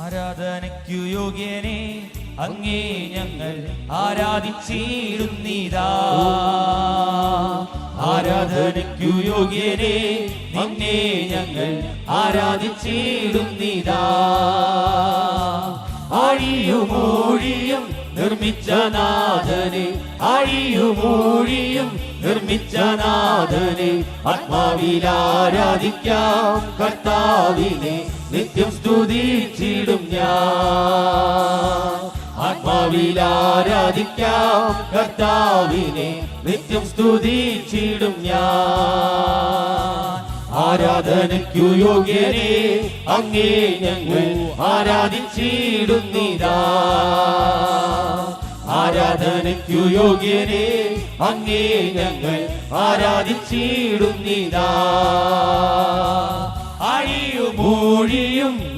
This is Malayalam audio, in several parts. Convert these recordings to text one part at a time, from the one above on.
ആരാധനയ്ക്കു യോഗ്യനെ അങ്ങേ ഞങ്ങൾ ആരാധിച്ചിടുന്നിതാ ആരാധനയ്ക്കു യോഗ്യനെ നിന്നെ ഞങ്ങൾ ആരാധിച്ചിടുന്നിതാ ആഴിയുമൂഴിയും നിർമ്മിച്ച നാഥനെ ആഴിയുമൂഴിയും നിർമ്മിച്ച നാഥനെ ആത്മാവിൽ ആരാധിക്കാം കർത്താവിനെ. നിത്യം സ്തുതിച്ചിടും ഞാൻ. ആത്മാവിൽ ആരാധിക്കാം കർത്താവിനെ നിത്യം സ്തുതിച്ചിടും ഞാൻ. ആരാധനയ്ക്കു യോഗ്യനെ അങ്ങേ ഞങ്ങൾ ആരാധിച്ചിടുന്നിതാ. ആരാധനയ്ക്കു യോഗ്യനെ അങ്ങേ ഞങ്ങൾ ആരാധിച്ചിടുന്നിതാ.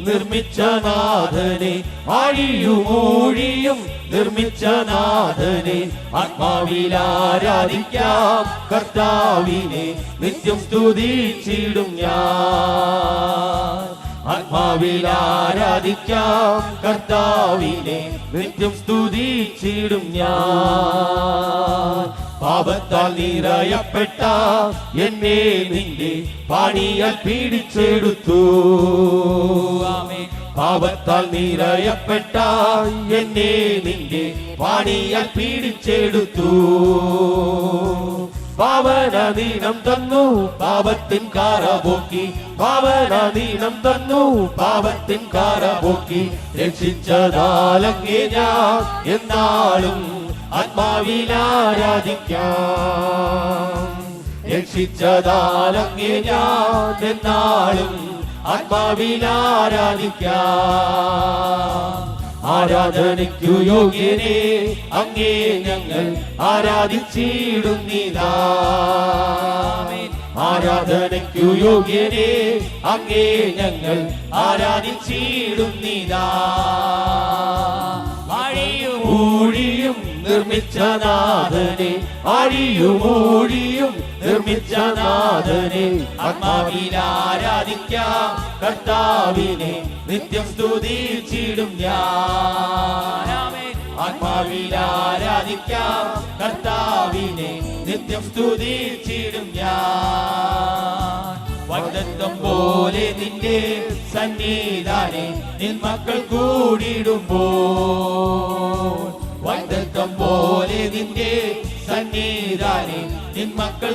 നിർമ്മിച്ച നാഥനെ അഴിയുമൂഴിയും നിർമ്മിച്ച നാഥനെ ആത്മാവിൽ ആരാധിക്കാം. കർത്താവിനെ നിത്യം സ്തുതിച്ചിടും ഞാൻ. ആത്മാവിൽ ആരാധിക്കാം. കർത്താവിനെ നിത്യം സ്തുതിച്ചിടും ഞാൻ. പാപത്താൽ നിറയപ്പെട്ട എന്നെ നിന്റെ പാണിയാൽ പീഡിച്ചെടുത്തു. പാപത്താൽ നിറയപ്പെട്ട എന്നെ നിന്റെ പാണിയാൽ പീഡിച്ചെടുത്തു. പാവനദീനം തന്നു പാപത്തിൻ കാറപോക്കി പാവനദീനം തന്നു പാപത്തിൻ കാറപോക്കി രക്ഷിച്ചതാലങ്ങേ ഞാൻ എന്നാളും ആത്മാവിൽ ആരാധിക്കാം രക്ഷിച്ചതാലങ്ങേ ഞാൻ എന്നാളും ആത്മാവിൽ ആരാധിക്കാം ആരാധനയ്ക്കു യോഗ്യനെ അങ്ങേ ഞങ്ങൾ ആരാധിച്ചിടുന്നിതാ. ആരാധനയ്ക്കു യോഗ്യനെ അങ്ങേ ഞങ്ങൾ ആരാധിച്ചിടുന്നിതാ. ഊഴിയും നിർമ്മിച്ച നാഥനെ അഴിയുമൂഴിയും നിർമ്മിച്ച നാഥനെ ആത്മാവിൽ ആരാധിക്കാം കർത്താവിനെ നിത്യം ഞാൻ ആമേൻ. ആത്മാവിൽ ആരാധിക്കാം കർത്താവിനെ നിത്യം സ്തുതിച്ചിടും ഞാൻ വട്ടത്തം പോലെ നിന്റെ സന്നിധാനെ നിൻ മക്കൾ കൂടിടുമ്പോൾ വട്ടത്തം പോലെ നിന്റെ സന്നിധാനെ നിൻ മക്കൾ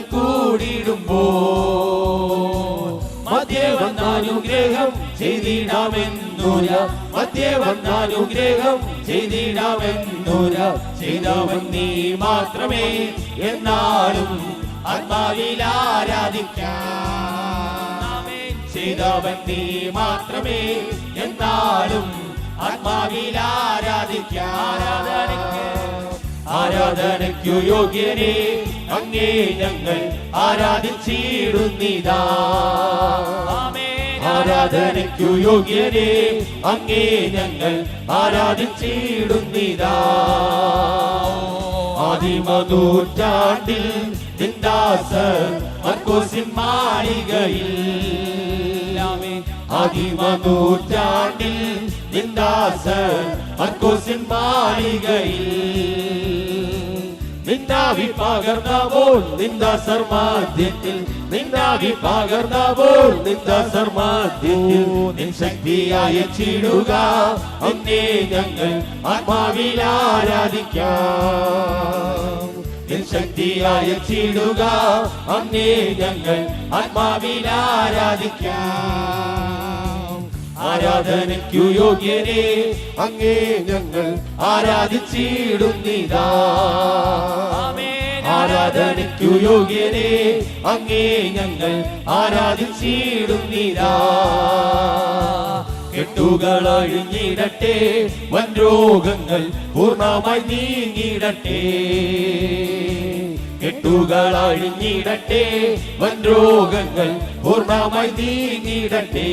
കൂടിടുമ്പോൾ മധ്യേ വന്നാനുഗ്രഹം ചെയ്തിടാമെന്നൂര മധ്യേ വന്നാനുഗ്രഹം ചെയ്തിടാമെന്നൂര ചെയ്തവൻ നീ മാത്രമേ എന്നാലും ആത്മാവിൽ ആരാധിക്കാം. ചെയ്തവൻ നീ മാത്രമേ എന്നാലും ആരാധനയ്ക്കു യോഗ്യനെ അങ്ങേ ഞങ്ങൾ ആരാധിച്ചിടുന്നിതാ. ആരാധനയ്ക്കു യോഗ്യനെ അങ്ങേ ഞങ്ങൾ ആരാധിച്ചിടുന്നിതാ. ആദിമനൂറ്റാണ്ടിൽ നിന്ദാസർ മർക്കോസിൻ മാളികയിൽ. ആദിമനൂറ്റാണ്ടിൽ നിന്ദാസർ മർക്കോസിൻ നിന്ദാവി പകർന്നപ്പോൾ നിന്ദ മാധ്യത്തിൽ നിന്ദാവി പകർന്നപ്പോൾ നിന്ദ മാധ്യത്തിൽ നിൻ ശക്തിയായ ചിടുക. അന്നേ ഞങ്ങൾ ആത്മാവിൽ ആരാധിക്കാം. നിൻ ശക്തിയായ ചിടുക. അന്നേ ഞങ്ങൾ ആത്മാവിൽ ആരാധിക്കാം. ആരാധനയ്ക്കു യോഗ്യനെ അങ്ങേ ഞങ്ങൾ ആരാധിച്ചിടുന്നിതാ. ആരാധനയ്ക്കു യോഗ്യനെ അങ്ങേ ഞങ്ങൾ ആരാധിച്ചിടുന്നിതാ. കെട്ടുകൾ അഴിഞ്ഞിടട്ടെ വൻ രോഗങ്ങൾ പൂർണമായി നീങ്ങിടട്ടെ. കെട്ടുകൾ അഴിഞ്ഞിടട്ടെ വൻ രോഗങ്ങൾ പൂർണമായി നീങ്ങിടട്ടെ.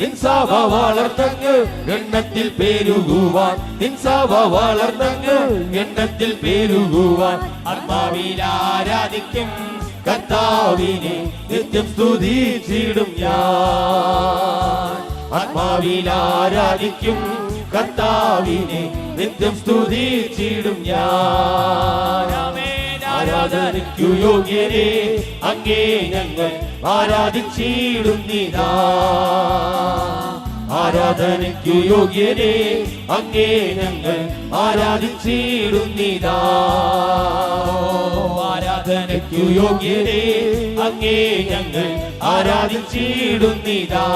നിൻസാവ വളർത്തങ്ങ് എണ്ണത്തിൽ പേരുകുവാൻ. നിൻസാവ വളർത്തങ്ങ് എണ്ണത്തിൽ പേരുകുവാൻ. ആത്മാവിൽ ആരാധിക്കും കർത്താവിനെ നിത്യം സ്തുതിച്ചിടും ഞാൻ. ആത്മാവിൽ ആരാധിക്കും കർത്താവിനെ നിത്യം സ്തുതിച്ചിടും ഞാൻ. ആരാധനയ്ക്കു യോഗ്യരെ അങ്ങേ ഞങ്ങൾ ആരാധിച്ചിടുന്നിതാ ആരാധനയ്ക്കു യോഗ്യരെ അങ്ങേ ഞങ്ങൾ ആരാധിച്ചിടുന്നിതാ ആരാധനയ്ക്കു യോഗ്യരെ അങ്ങേ ഞങ്ങൾ ആരാധിച്ചിടുന്നിതാ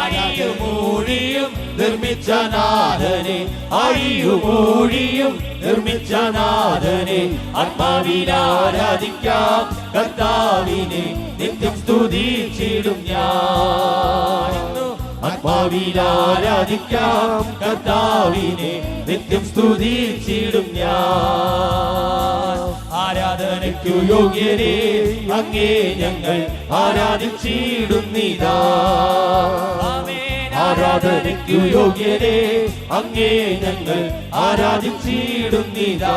ആഴിയുമൂഴിയും നിർമ്മിച്ച നാഥനെ അയ്യുമൂഴിയും നിർമ്മിച്ച നാഥനെ ആത്മാവിനാരാധിക്കാം കർത്താവിനെ നിത്യം സ്തുതിച്ചിടും ഞാൻ. ആത്മാവിനാരാധിക്കാം കർത്താവിനെ നിത്യം സ്തുതിച്ചിടും ഞാൻ. ആരാധനയ്ക്കു യോഗ്യരെ അങ്ങേ ഞങ്ങൾ ആരാധിച്ചിടുന്നിതാ ആരാധനയ്ക്കു യോഗ്യരെ അങ്ങേ ഞങ്ങൾ ആരാധിച്ചിടുന്നിതാ